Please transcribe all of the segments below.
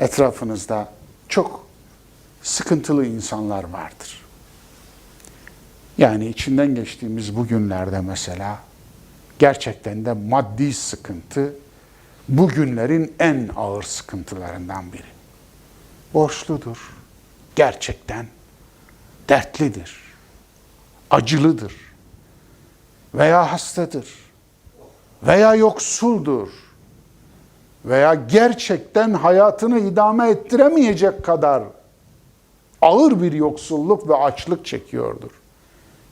etrafınızda çok sıkıntılı insanlar vardır. Yani içinden geçtiğimiz bu günlerde mesela gerçekten de maddi sıkıntı bugünlerin en ağır sıkıntılarından biri. Borçludur. Gerçekten dertlidir. Acılıdır. Veya hastadır. Veya yoksuldur. Veya gerçekten hayatını idame ettiremeyecek kadar ağır bir yoksulluk ve açlık çekiyordur.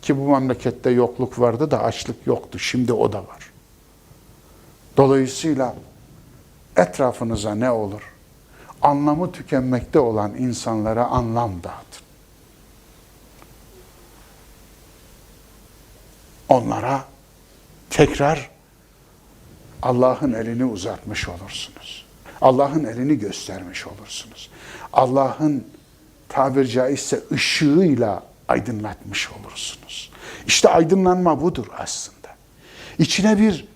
Ki bu memlekette yokluk vardı da açlık yoktu. Şimdi o da var. Dolayısıyla etrafınıza ne olur? Anlamı tükenmekte olan insanlara anlam dağıtın. Onlara tekrar Allah'ın elini uzatmış olursunuz. Allah'ın elini göstermiş olursunuz. Allah'ın tabir caizse ışığıyla aydınlatmış olursunuz. İşte aydınlanma budur aslında. İçine bir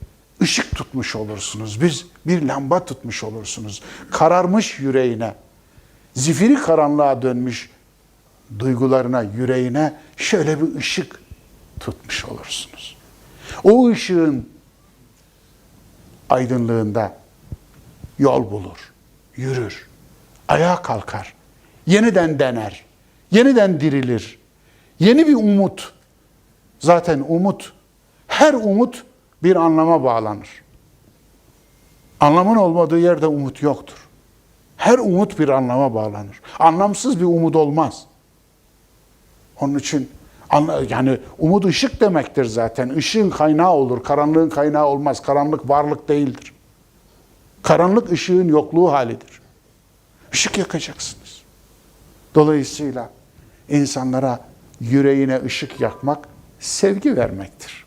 ışık tutmuş olursunuz. Bir, bir lamba tutmuş olursunuz. Kararmış yüreğine, zifiri karanlığa dönmüş duygularına, yüreğine şöyle bir ışık tutmuş olursunuz. O ışığın aydınlığında yol bulur, yürür, ayağa kalkar, yeniden dener, yeniden dirilir. Yeni bir umut. Zaten umut, her umut bir anlama bağlanır. Anlamın olmadığı yerde umut yoktur. Her umut bir anlama bağlanır. Anlamsız bir umut olmaz. Onun için yani umut ışık demektir zaten. Işığın kaynağı olur, karanlığın kaynağı olmaz. Karanlık varlık değildir. Karanlık ışığın yokluğu halidir. Işık yakacaksınız. Dolayısıyla insanlara yüreğine ışık yakmak sevgi vermektir.